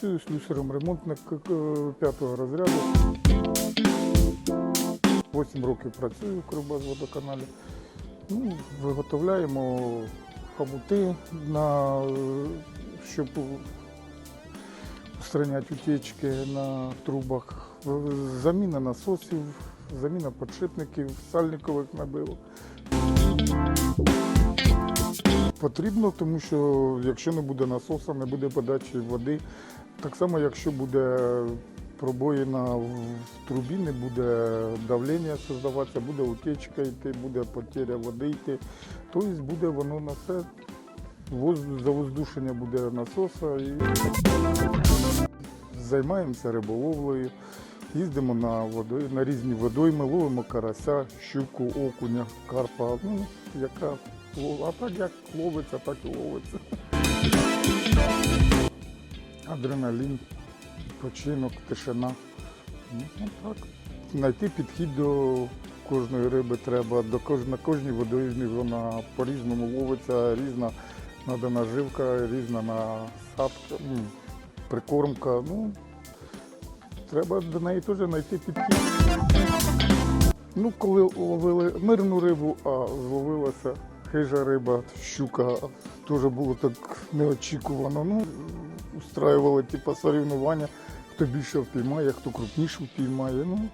Працюю слюсарем ремонтник п'ятого розряду. 8 років працюю в Кривбазводоканалі. Ну, виготовляємо хомути, на, щоб устраняти утечки на трубах, заміна насосів, заміна подшипників, сальникових набивок. Потрібно, тому що якщо не буде насоса, не буде подачі води. Так само, якщо буде пробоїна в трубі, не буде давлення создаватися, буде утечка йти, буде потеря води йти. Тобто буде воно на все. Завоздушення буде насоса. І... Займаємося риболовлею, їздимо на, водой, на різні водойми, ловимо карася, щуку, окуня, карпа. Ну, яка а так як ловиться, так і ловиться. Адреналін, починок, тишина. Ну, ну, так. Знайти підхід до кожної риби треба, до кож... на кожній водоймі вона по-різному ловиться, різна треба наживка, різна насадка, ну, прикормка. Ну, треба до неї теж знайти підхід. Ну, коли ловили мирну рибу, а зловилася хижа риба, щука, теж було так неочікувано. Ну, устраювали типу, соревнування, хто більше впіймає, хто крупніше впіймає. Ну,